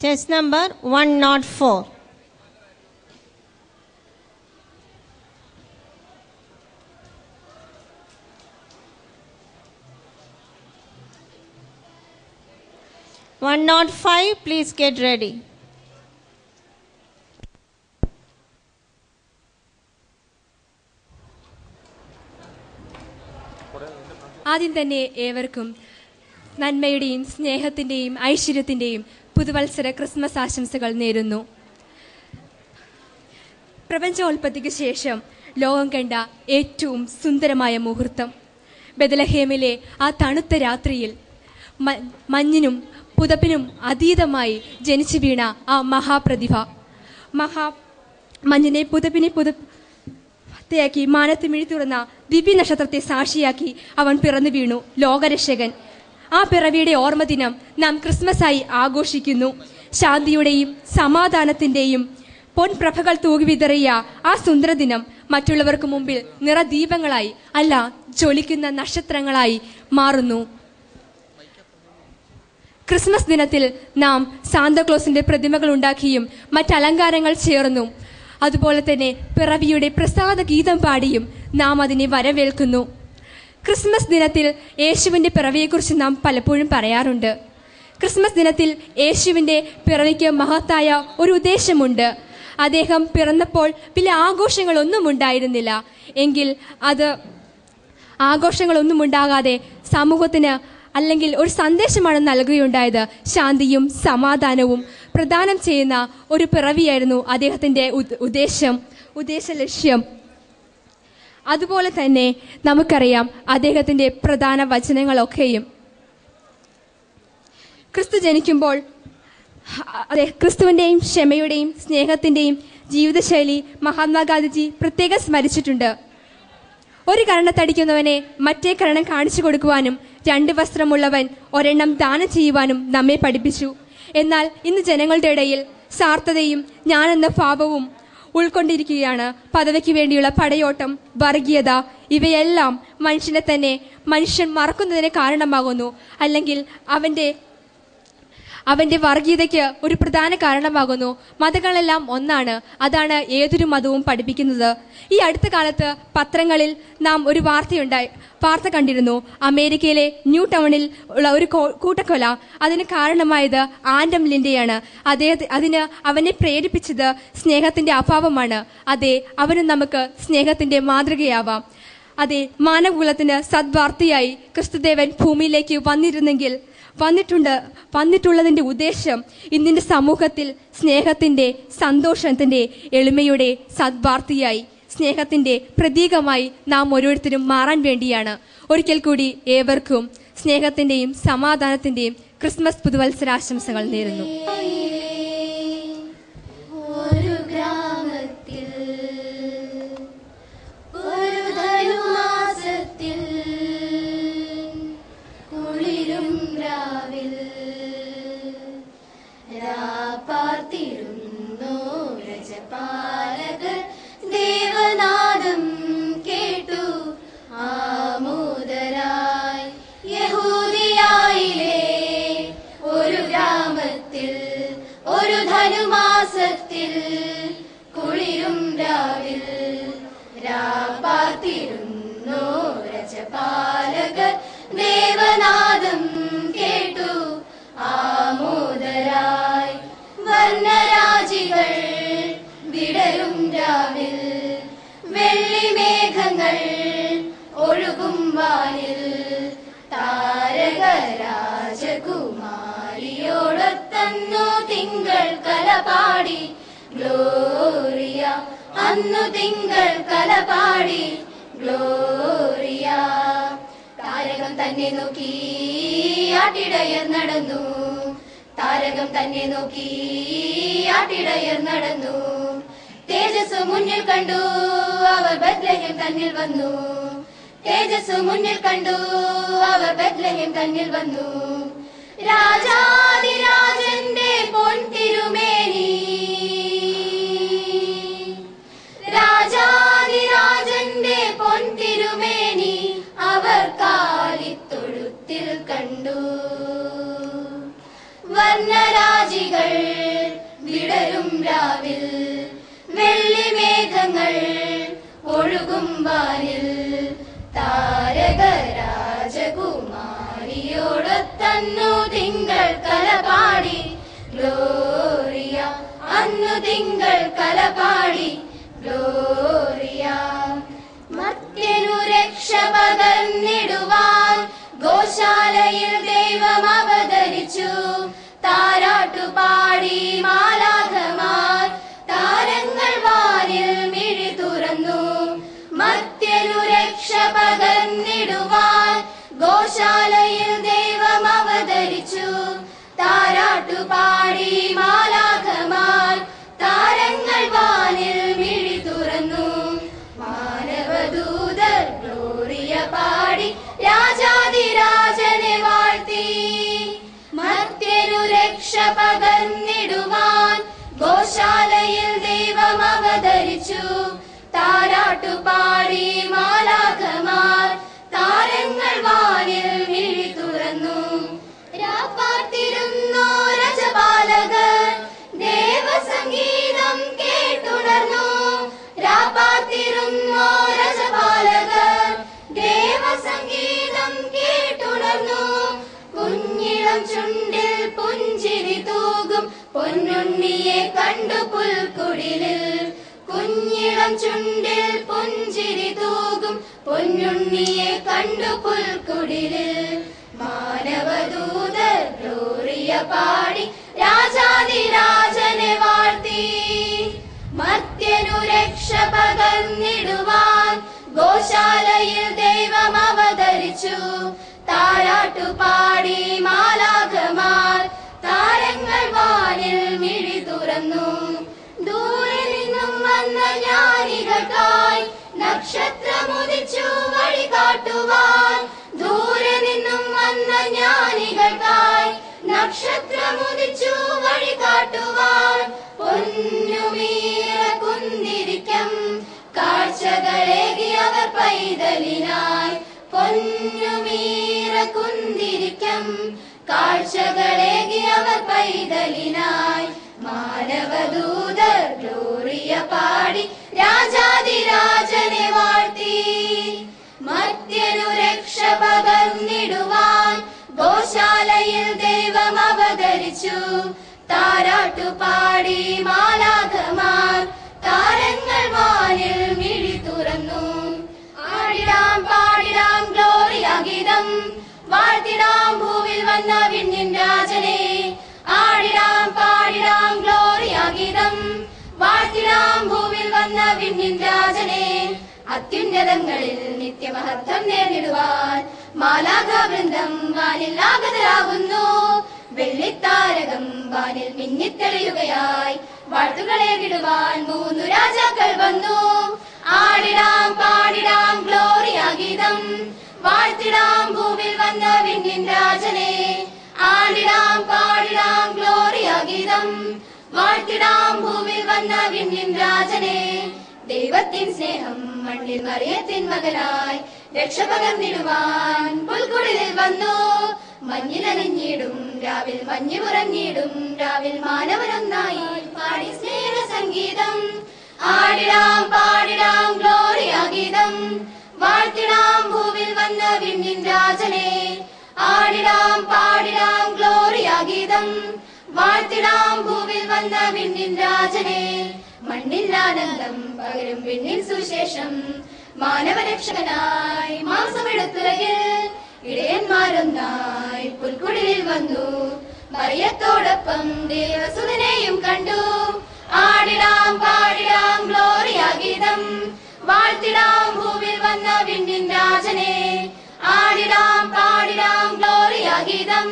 Chest number 104. One not five, please get ready. ആദ്യം തന്നെ ഏവർക്കും നന്മയുടെയും സ്നേഹത്തിൻ്റെയും ഐശ്വര്യത്തിൻ്റെയും പുതുവത്സര ക്രിസ്മസ് ആശംസകൾ നേരുന്നു. പ്രപഞ്ചോൽപത്തിക്ക് ശേഷം ലോകം കണ്ട ഏറ്റവും സുന്ദരമായ മുഹൂർത്തം. ബദലഹേമിലെ ആ തണുത്ത രാത്രിയിൽ മഞ്ഞിനും പുതപ്പിനും അതീതമായി ജനിച്ചു വീണ ആ മഹാപ്രതിഭ. മഹാ മഞ്ഞിനെ പുതപ്പിനെ പുതപ്പ് യാക്കി മാനത്ത് മിഴി തുറന്ന ദിവ്യ നക്ഷത്രത്തെ സാക്ഷിയാക്കി അവൻ പിറന്നു വീണു ലോകരക്ഷകൻ. ആ പിറവിയുടെ ഓർമ്മദിനം നാം ക്രിസ്മസായി ആഘോഷിക്കുന്നു. ശാന്തിയുടെയും സമാധാനത്തിന്റെയും പൊൻപ്രഭകൾ തൂകിവിതറിയ ആ സുന്ദരദിനം മറ്റുള്ളവർക്ക് മുമ്പിൽ നിറദീപങ്ങളായി അല്ല ജ്വലിക്കുന്ന നക്ഷത്രങ്ങളായി മാറുന്നു. ക്രിസ്മസ് ദിനത്തിൽ നാം സാന്താക്ലോസിന്റെ പ്രതിമകൾ ഉണ്ടാക്കിയും മറ്റലങ്കാരങ്ങൾ ചേർന്നും. അതുപോലെ തന്നെ പിറവിയുടെ പ്രസാദ ഗീതം പാടിയും നാം അതിനെ വരവേൽക്കുന്നു. ക്രിസ്മസ് ദിനത്തിൽ യേശുവിന്റെ പിറവിയെക്കുറിച്ച് നാം പലപ്പോഴും പറയാറുണ്ട്. ക്രിസ്മസ് ദിനത്തിൽ യേശുവിന്റെ പിറവിക്ക് മഹത്തായ ഒരു ഉദ്ദേശമുണ്ട്. അദ്ദേഹം പിറന്നപ്പോൾ വലിയ ആഘോഷങ്ങളൊന്നും ഉണ്ടായിരുന്നില്ല. എങ്കിൽ അത് ആഘോഷങ്ങളൊന്നും ഉണ്ടാകാതെ സമൂഹത്തിന് അല്ലെങ്കിൽ ഒരു സന്ദേശമാണ് നൽകുകയുണ്ടായത്. ശാന്തിയും സമാധാനവും പ്രദാനം ചെയ്യുന്ന ഒരു പിറവിയായിരുന്നു അദ്ദേഹത്തിന്റെ ഉദ്- ഉദ്ദേശം ഉദ്ദേശ ലക്ഷ്യം അതുപോലെ തന്നെ നമുക്കറിയാം അദ്ദേഹത്തിന്റെ പ്രധാന വചനങ്ങളൊക്കെയും. ക്രിസ്തു ജനിക്കുമ്പോൾ അതെ ക്രിസ്തുവിന്റെയും ക്ഷമയുടെയും സ്നേഹത്തിന്റെയും ജീവിതശൈലി മഹാത്മാഗാന്ധിജി പ്രത്യേകം സ്മരിച്ചിട്ടുണ്ട്. ഒരു കരണത്തടിക്കുന്നവനെ മറ്റേ കരണം കാണിച്ചു കൊടുക്കുവാനും രണ്ട് വസ്ത്രമുള്ളവൻ ഒരെണ്ണം ദാനം ചെയ്യുവാനും നമ്മെ പഠിപ്പിച്ചു. എന്നാൽ ഇന്ന് ജനങ്ങളുടെ ഇടയിൽ സാർത്ഥതയും ഞാനെന്ന ഭാവവും ഉൾക്കൊണ്ടിരിക്കുകയാണ്. പദവിക്ക് വേണ്ടിയുള്ള പടയോട്ടം വർഗീയത ഇവയെല്ലാം മനുഷ്യനെ തന്നെ മനുഷ്യൻ മറക്കുന്നതിന് കാരണമാകുന്നു. അല്ലെങ്കിൽ അവന്റെ അവന്റെ വർഗീയതയ്ക്ക് ഒരു പ്രധാന കാരണമാകുന്നു. മതങ്ങളെല്ലാം ഒന്നാണ്. അതാണ് ഏതൊരു മതവും പഠിപ്പിക്കുന്നത്. ഈ അടുത്ത കാലത്ത് പത്രങ്ങളിൽ നാം ഒരു വാർത്തയുണ്ടായി വാർത്ത കണ്ടിരുന്നു. അമേരിക്കയിലെ ന്യൂ ടൗണിൽ ഉള്ള ഒരു കൂട്ടക്കൊല. അതിന് കാരണമായത് ആൻഡം ലിൻഡയാണ്. അദ്ദേഹത്തെ അതിന് അവനെ പ്രേരിപ്പിച്ചത് സ്നേഹത്തിന്റെ അഭാവമാണ്. അതെ അവന് നമുക്ക് സ്നേഹത്തിന്റെ മാതൃകയാവാം. അതെ മാനവകുലത്തിന് സദ്വാർത്തയായി ക്രിസ്തുദേവൻ ഭൂമിയിലേക്ക് വന്നിരുന്നെങ്കിൽ വന്നിട്ടുണ്ട് വന്നിട്ടുള്ളതിന്റെ ഉദ്ദേശം ഇന്നിന്റെ സമൂഹത്തിൽ സ്നേഹത്തിന്റെ സന്തോഷത്തിന്റെ എളിമയുടെ സദ്വാർത്തിയായി സ്നേഹത്തിന്റെ പ്രതീകമായി നാം ഓരോരുത്തരും മാറാൻ വേണ്ടിയാണ്. ഒരിക്കൽ കൂടി ഏവർക്കും സ്നേഹത്തിന്റെയും സമാധാനത്തിന്റെയും ക്രിസ്മസ് പുതുവത്സരാശംസകൾ നേരുന്നു. ധനുമാസത്തിൽ കുളിരും രാവിൽ രാപ്പാത്തിരുന്നു രജപാലകർ. ദേവനാദം കേട്ടു ആമോദരായി. വർണരാജികൾ വിടരും രാവിൽ. വെള്ളിമേഘങ്ങൾ ഒഴുകും വാനിൽ കലപാടി ഗ്ലോറിയ അന്നു തിങ്കൾ കലപാടി ഗ്ലോറിയ താരകം തന്നെ നോക്കി ആട്ടിടയർ നടന്നു. താരകം തന്നെ നോക്കി ആട്ടിടയർ നടന്നു. തേജസ് മുന്നിൽ കണ്ടു അവർ ബദ്ലഹ്യം തന്നിൽ വന്നു. തേജസ് മുന്നിൽ കണ്ടു അവർ ബദ്ലഹ്യം തന്നിൽ വന്നു. രാജാതിരാജന്റെ വെള്ളിമേഘങ്ങൾ ഒഴുകും വാനിൽ. താരക രാജകുമാരിയോടൊത്തന്നു തിങ്കൾ കലപാടി. ഗ്ലോറിയ അന്നു തിങ്കൾ കലപാടി. ഗ്ലോറിയ മർത്യനു രക്ഷ പകർന്നിടുവാൻ പകർന്നിടുവാൻ ഗോശാലയിൽ ദൈവം അവതരിച്ചു. താരാട്ടുപാടി മാലാഖമാർ താരങ്ങൾ വാനിൽ മിഴി തുറന്നു. മാനവദൂതർ ഗ്ലോറിയ പാടി രാജാതിരാജനെ വാഴ്ത്തി. മർത്യനു രക്ഷ പകർന്നിടുവാൻ ഗോശാലയിൽ ദൈവം അവതരിച്ചു. ദേവസംഗീതം കേട്ടുണർന്നു. രാപ്പാർത്തിരുന്നു രജപാലകർ ദേവസംഗീതം കേട്ടുണർന്നു. കുഞ്ഞിളം ചുണ്ടിൽ പുഞ്ചിരി തൂകും. പൊന്നുണ്ണിയെ കണ്ടു പുൽക്കുടിലിൽ. കുഞ്ഞിളം ചുണ്ടിൽ പുഞ്ചിരി തൂകും. പൊന്നുണ്ണിയെ കണ്ടു പുൽക്കുടിലിൽ. മാനവദൂതർ പാടി. രാജാതിരാജനെ രക്ഷ പകർന്നിടുവാൻ ഗോശാലയിൽ ദൈവം അവതരിച്ചു. താരാട്ടുപാടി മാലാഖമാർ. താരങ്ങൾ വാനിൽ മിഴി തുറന്നു. ദൂരെ നിന്നും വന്ന ജ്ഞാനികൾക്കായി നക്ഷത്രമുദിച്ചു വഴി കാട്ടുവാൻ നക്ഷത്രമുദിച്ചു വഴി കാട്ടുവാൻ പൊന്നുമീറ കുന്നിരിക്കം. കാഴ്ചകളേകി അവർ പൈതലിനായി. പൊന്നുമീറ കുന്തിരിക്കം കാഴ്ചകളേകി അവർ പൈതലിനായി. മാനവദൂതർ ഗ്ലോറിയ പാടി രാജാതിരാജനെ വാഴ്ത്തി. മർത്യനു രക്ഷ പകർന്നിടുവാൻ ഗോശാലയിൽ ദൈവം അവതരിച്ചു. താരാട്ടുപാടി മാലാഖമാർ. താരങ്ങൾ വാനിൽ മിഴി തുറന്നു. ആടിടാം പാടിടാം ഗ്ലോറിയ ഗീതം. വാഴ്ത്തിടാം ഭൂവിൽ വന്ന വിണ്ണിൻ രാജനെ. ആടിടാം പാടിടാം ഗ്ലോറിയ ഗീതം. വാഴ്ത്തിടാം ഭൂവിൽ വന്ന വിണ്ണിൻ രാജനെ. അത്യുന്നതങ്ങളിൽ നിത്യമഹത്വം നേരിടുവാൻ മാലാഖ വൃന്ദം വാനിൽ ആഗതരാകുന്നു. വെള്ളിത്താരകം വാനിൽ മിന്നിത്തെളിയുകയായി വാഴ്ത്തുകളെ വിടുവാൻ മൂന്നു രാജാക്കൾ വന്നു. ആടിടാം പാടിടാം ഗ്ലോറിയ ഗീതം. വാഴ്ത്തിടാം ഭൂവിൽ വന്ന വിണ്ണിൻ രാജനെ. ആടിടാം പാടിടാം ഗ്ലോറിയ ഗീതം. വാഴ്ത്തിടാം ഭൂവിൽ വന്ന വിണ്ണിൻ രാജനെ. ദൈവത്തിൻ സ്നേഹം മണ്ണിൽ മറിയത്തിൻ മകനായി രക്ഷ പകർന്നിടുവാൻ പുൽക്കുടിലിൽ വന്നു. മഞ്ഞിലണിഞ്ഞിടും രാവിൽ മഞ്ഞു രാവിൽ മാനവരൊന്നായി പാടി സ്നേഹ സംഗീതം. ആടിടാം പാടിടാം ഗ്ലോറിയ ഗീതം. വാഴ്ത്തിടാം ഭൂവിൽ വന്ന വിണ്ണിൻ രാജനെ. ആടിടാം പാടിടാം ഗ്ലോറിയ ഗീതം. വാഴ്ത്തിടാം ഭൂവിൽ വന്ന വിണ്ണിൻ രാജനെ. മണ്ണിൽ ആനന്ദം പകരും പിന്നിൽ സുശേഷം മാനവരക്ഷകനായി മാംസമെടുത്തുലകിൽ ഇടയന്മാരൊന്നായി പുൽക്കുടിലിൽ വന്നു. മറിയത്തോടൊപ്പം ദേവസുതനെയും കണ്ടു. ആടിടാം പാടിടാം ഗ്ലോറിയ ഗീതം. വാഴ്ത്തിടാം ഭൂവിൽ വന്ന വിണ്ണിൻ രാജനെ. ആടിടാം പാടിടാം ഗ്ലോറിയ ഗീതം.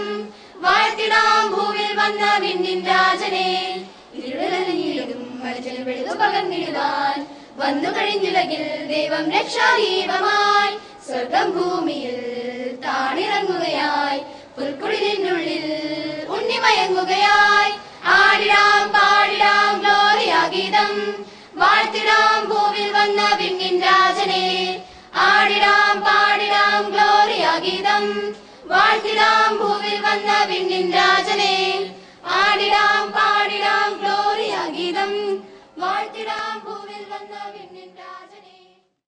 വാഴ്ത്തിടാം ഭൂവിൽ വന്ന വിണ്ണിൻ രാജനെ. വെളുതു പകർന്നിടുവാൻ. വന്നു കഴിഞ്ഞുലകിൽ ദൈവം രക്ഷാദീപമായി. സ്വർഗം ഭൂമിയിൽ താണിറങ്ങുകയായി. പുൽക്കുളിനുള്ളിൽ ഉണ്ണിമയങ്ങുകയായി. ആടിടാം പാടിടാം ഗ്ലോറിയാ ഗീതം. വാഴ്ത്തിടാം ഭൂവിൽ വന്ന വിണ്ണിൻ രാജനെ. ആടിടാം പാടിടാം ഗ്ലോറിയാ ഗീതം. വാഴ്ത്തിടാം ഭൂവിൽ വന്ന വിണ്ണിൻ രാജനെ. ആടിടാം പാടിടാം ഗ്ലോറിയ